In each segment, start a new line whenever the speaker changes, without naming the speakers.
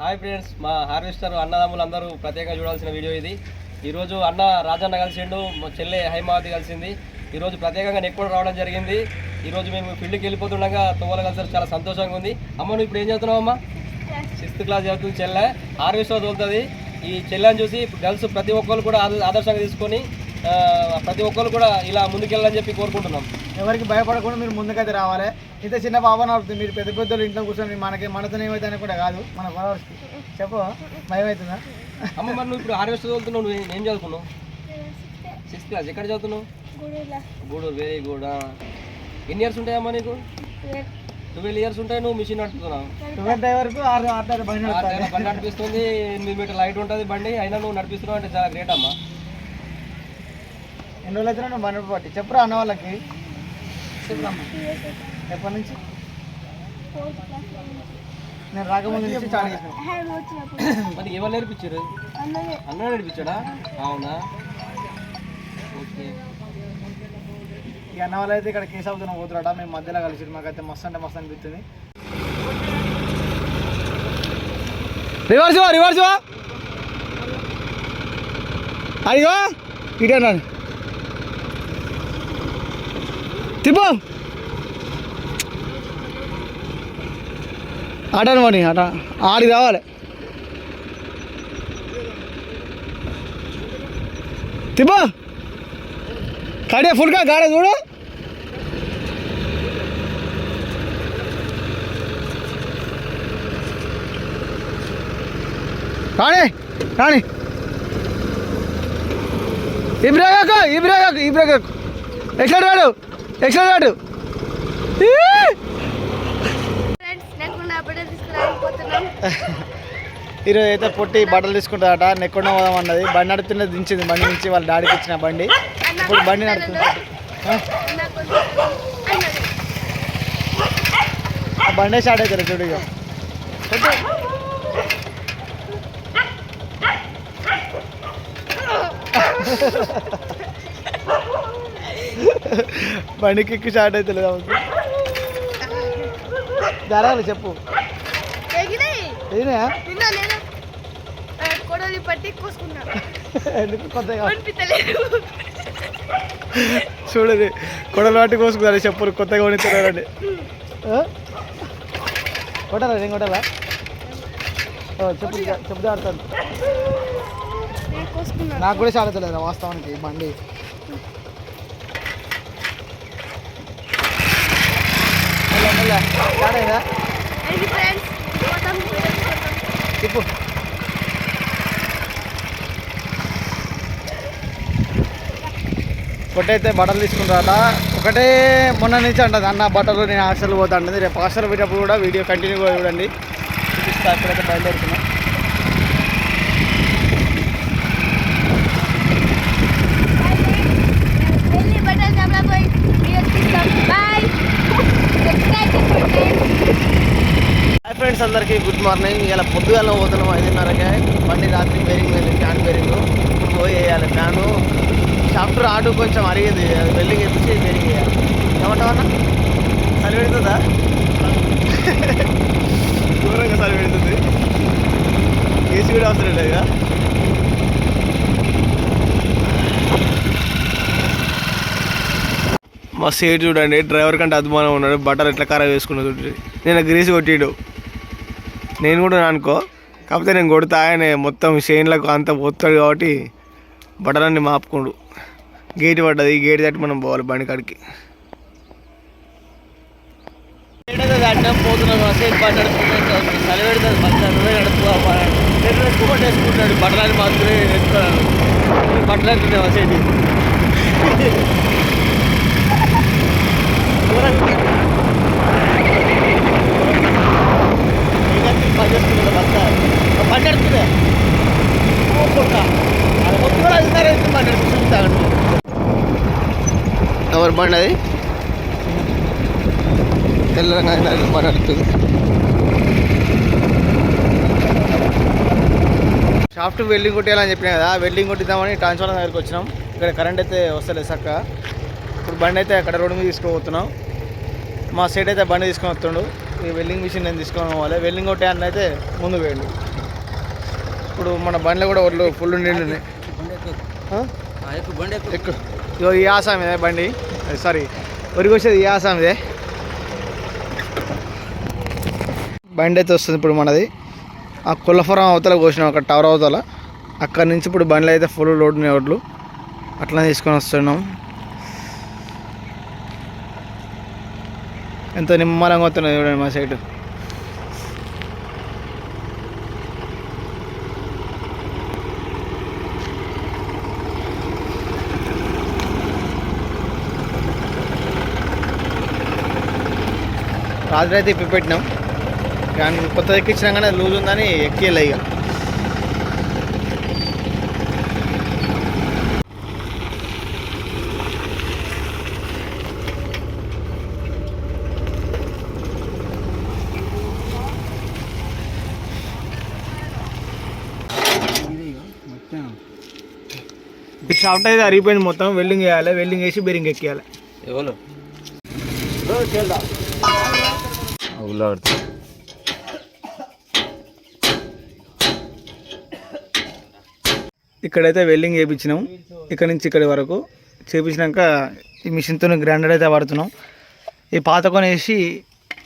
Hi friends మా harvester అన్నదమ్ములు అందరూ ప్రత్యేకంగా చూడాల్సిన వీడియో ఇది. ఈరోజు అన్న రాజన్న కలిసిండు మా చెల్లె హైమావతి కలిసింది. ఈరోజు ప్రత్యేకంగా నెక్కుడు రావడం జరిగింది. ఈరోజు మేము ఫీల్డ్కి వెళ్ళిపోతుండగా తువ్వలు కలిసారు చాలా సంతోషంగా ఉంది. అమ్మ నువ్వు ఇప్పుడు ఏం చదువుతున్నావు అమ్మ? సిక్స్త్ క్లాస్ చదువుతుంది చెల్లె. హార్వెస్టర్ తోలుతుంది. ఈ చెల్లెని చూసి గర్ల్స్ ప్రతి ఒక్కరు కూడా ఆదర్శంగా తీసుకొని ప్రతి ఒక్కరు కూడా ఇలా ముందుకెళ్ళాలని చెప్పి కోరుకుంటున్నాం.
ఎవరికి భయపడకుండా మీరు ముందుకైతే రావాలి. ఇంత చిన్న బాబా నడుపుతుంది మీరు పెద్ద పెద్దలు ఇంట్లో కూర్చొని మనకి మనతో ఏమైతే కూడా కాదు మన ఫాలోవర్స్కి చెప్పు భయం అవుతుందా
అమ్మ మరి నువ్వు ఇప్పుడు హార్వెస్టర్ చదువుతున్నావు నువ్వు ఏం చదువుకున్నావు సిక్స్త్ క్లాస్ ఎక్కడ చదువుతున్నావు? గూడూరు వెరీ గుడ్ ఎన్ని ఇయర్స్ ఉంటాయమ్మా నీకు? ట్వెల్వ్. ఇయర్స్ ఉంటాయి నువ్వు మిషన్ నడుపుతున్నావు.
ఆరు ఆరు బండి
నడిపిస్తుంది ఎనిమిది మీటర్ లైట్ ఉంటుంది బండి అయినా నువ్వు నడిపిస్తున్నావు అంటే చాలా గ్రేట్ అమ్మా.
ఎన్ని రోజులు అయితే నువ్వు బండి పట్టి? చెప్పురా అన్న వాళ్ళకి. ఎప్పటి నుంచి? నేను రాకముందు నుంచి స్టార్ట్ చేసిన
మరి ఎవరు నేర్పించారు? అన్న నేర్పించాడా? అవునా? ఓకే.
ఈ అన్న వాళ్ళు అయితే ఇక్కడ కేసు అవుతున్న పోతురాట. మేము మధ్యలో కలిసి మాకైతే మస్తు అంటే మస్తు అనిపిస్తుంది. రివర్స్ రివర్స్ అయ్యో ఇటన్నా తిప్పు. ఆటను పోనీ అట ఆడి రావాలి. తిప్పు. కడే ఫుల్గా గాడే చూడు. రాణి రాణి. ఇబ్రాగాకు ఇబ్రాగాకు ఇబ్రాగాకు ఎక్కడ రాడు? ఎక్కడ రాడు ఈ!
ఫ్రెండ్స్ లేకుండా అప్పుడే తీసుకురాకపోతున్నాం
ఈరోజు అయితే పొట్టి బట్టలు తీసుకుంటారట నెక్కుండా పోదాం అన్నది. బండి నడుపుతుంటే దించింది. బండి నుంచి వాళ్ళ డాడీకి ఇచ్చిన బండి. ఇప్పుడు బండి నడుపుతుంది. ఆ? బండే స్టార్ట్ అవుతారు చూడు ఇక పొట్టి. బండి కిక్కు స్టార్ట్ అవుతుంది కాబట్టి. జరగాలి చెప్పు.
పట్టి కోసుకున్నా.
ఎందుకు కొత్తగా? చూడది కొడలు వాటి కోసుకున్నారు చెప్పులు కొత్తగా కొనిస్తున్నారండి కొట్టాలా నేను కొట్టాలా? చెప్పు చెప్పు ఆడతాను నాకు కూడా చాలతలేదు వాస్తవానికి ఈ బండి.
ఫ్రెండ్స్.
చెప్పు ఒకటైతే బట్టలు తీసుకుంటారట. ఒకటే మొన్న నుంచి అంటది అన్న బట్టలు నేను హాస్టల్ పోతా అంటది. రేపు హాస్టల్ పోయినప్పుడు కూడా వీడియో కంటిన్యూగా చూడండి. చూపిస్తా అక్కడైతే బయలుదేరుతున్నా
వెళ్ళి బట్టలు చెప్పలా పోయి వీడియో తీస్తాం బాయ్ సబ్స్క్రైబ్ చేసుకోండి
హాయ్ ఫ్రెండ్స్ అందరికీ గుడ్ మార్నింగ్. ఇలా పొద్దుగాల పోతున్నాం ఐదున్నరకే. బండి రాత్రి బేరింగ్ వెళ్ళి ఫ్యాన్ బేరింగ్ ఇప్పుడు పోయి వేయాలి. ఫ్యాను. సాఫ్ట్వేర్ ఆటో కొంచెం అరిగేది. అది వెల్డింగ్ వేపించి బేరింగ్ వేయాలి ఏమంటావు అన్న చలి పెడుతుందా? దూరంగా చలి పెడుతుంది. ఏసీ కూడా అవసరం లేదు కదా? మా సీట్ చూడండి. డ్రైవర్ కంటే అద్భుతంగా ఉన్నాడు. బట్టలు ఎట్లా ఖరాబ్ వేసుకున్నాడు నేను గ్రీస్ కొట్టిడు. నేను కూడా అనుకో. కాకపోతే నేను కొడితే ఆయన మొత్తం షేన్లకు అంత పోతాడు కాబట్టి బట్టలన్నీ మాపుకోడు. గేట్ పడ్డది ఈ గేట్ తట్టి మనం పోవాలి బండి కాడికి. అడ్డం పోతున్నాం బట్టలు బండి నడుపుతున్నాడు చలి పెడుతుంది మంచి నువ్వే నడుపుకో వేసుకుంటాడు బట్టలని మాత్రమే వేసుకున్నాను బట్టలు అంటున్నావు సీట్ ఎవరు బండి అది తెలంగాణ బండి నడుపుతుంది షాఫ్ట్ వెల్డింగ్ కొట్టేయాలని చెప్పినా కదా వెల్డింగ్ కొట్టిద్దామని ట్రాన్స్ఫార్మర్ దగ్గరికి వచ్చినాం. ఇక్కడ కరెంట్ అయితే వస్తలేదు చక్క ఇప్పుడు బండి అయితే అక్కడ రోడ్డు మీద తీసుకోబోతున్నాం మా సైడ్ అయితే బండి తీసుకొని వస్తుండు. ఈ వెల్డింగ్ మిషన్ నేను తీసుకొని పోవాలి. వెల్డింగ్ కొట్టే అన్న అయితే ముందు వేయండి ఇప్పుడు మన బండ్లు కూడా ఒళ్ళు ఫుల్ నిండి ఎక్కు. ఇగో ఈ ఆసాం ఇదే బండి. సారీ వరికి వచ్చేది ఈ ఆసాం ఇదే బండి అయితే వస్తుంది ఇప్పుడు మనది. ఆ కుల్లఫరం అవతల కోసినాం అక్కడ టవర్ అవతల. అక్కడ నుంచి ఇప్పుడు బండ్లు అయితే ఫుల్ లోడ్ ఉన్నాయి ఒడ్లు అట్లా తీసుకొని వస్తున్నాం. ఎంతో నిమ్మలంగా వస్తున్నాయి చూడండి మా సైడ్ రాత్రి అయితే ఇప్పి పెట్టినాం. కానీ కొత్త ఎక్కించినా కానీ లూజ్ ఉందని ఎక్కియలే ఇక షాఫ్ట్ అయితే అరిగిపోయింది మొత్తం. వెల్డింగ్ చేయాలి వెల్డింగ్ వేసి బెరింగ్ ఎక్కియాలి
ఎవరు?
ఇక్కడైతే వెల్డింగ్ చేయించినాం ఇక్కడ నుంచి ఇక్కడి వరకు. చేయించినాక ఈ మిషన్తో గ్రైండర్ అయితే వాడుతున్నాం. ఈ పాత వేసి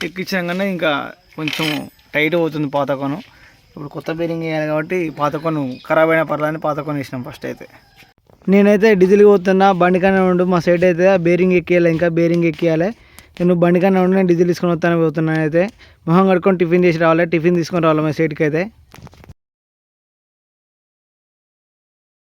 ఎక్కించినాకనే ఇంకా కొంచెం టైట్ అవుతుంది పాతకొను ఇప్పుడు కొత్త బేరింగ్ వేయాలి కాబట్టి పాతకొను ఖరాబ్ అయిన పర్లని పాతకొన వేసినాం ఫస్ట్ అయితే. నేనైతే డీజిల్ పోతున్నా బండి కన్నా ఉండు మా సైడ్ అయితే బేరింగ్ ఎక్కియాలి ఇంకా బేరింగ్ ఎక్కియాలి. నేను బండి కన్నా ఉండి నేను డీజిల్ తీసుకొని వస్తాను పోతున్నాను అయితే. మొహం కడుక్కొని టిఫిన్ చేసి రావాలి? టిఫిన్ తీసుకొని రావాలి మా సైడ్కి అయితే?